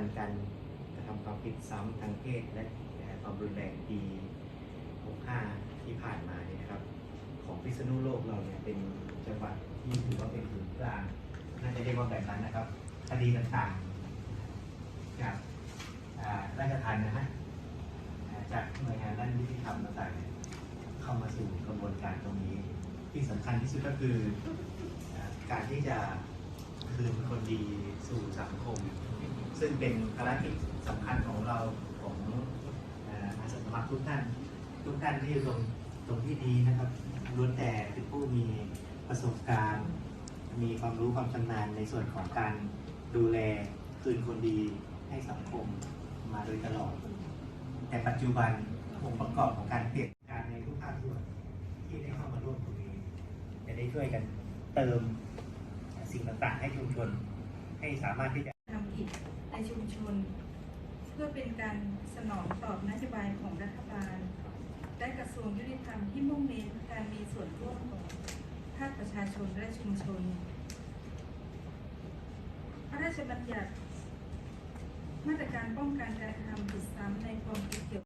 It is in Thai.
กันการกระทำความผิดซ้ำทางเพศและความรุนแรงปี 65 ที่ผ่านมาเนี่ยนะครับ ของพิษณุโลกเราเนี่ยเป็นจังหวัดที่ถือว่าเป็นศูนย์กลางน่าจะเรียกว่าแบบนั้นนะครับคดีต่างๆจากราชทัณฑ์นะฮะจากหน่วยงานด้านยุติธรรมต่างๆเข้ามาสู่กระบวนการตรงนี้ ที่สำคัญที่สุดก็คือการที่จะคืนคนดีสู่สังคม ซึ่งเป็นภารกิจสำคัญของเราของอาสาสมัครทุกท่าน ทุกท่านที่อยู่ตรงตรงที่ดีนะครับล้วนแต่เป็นผู้มีประสบการณ์ มีความรู้ความชำนาญในส่วนของการดูแลคืนคนดีให้สังคมมาโดยตลอด แต่ปัจจุบันองค์ประกอบของการเปลี่ยนการในทุกภาคส่วนที่ได้เข้ามาร่วมตรงนี้จะได้ช่วยกันเติมสิ่งต่างๆให้ชุมชนให้สามารถที่จะ ชุมชน เพื่อเป็นการสนองตอบนโยบายของรัฐบาล และกระทรวงยุติธรรมที่มุ่งเน้นการมีส่วนร่วมของภาคประชาชนและชุมชน พระราชบัญญัติ มาตรการป้องกันการกระทำผิดซ้ำในความผิดเกี่ยว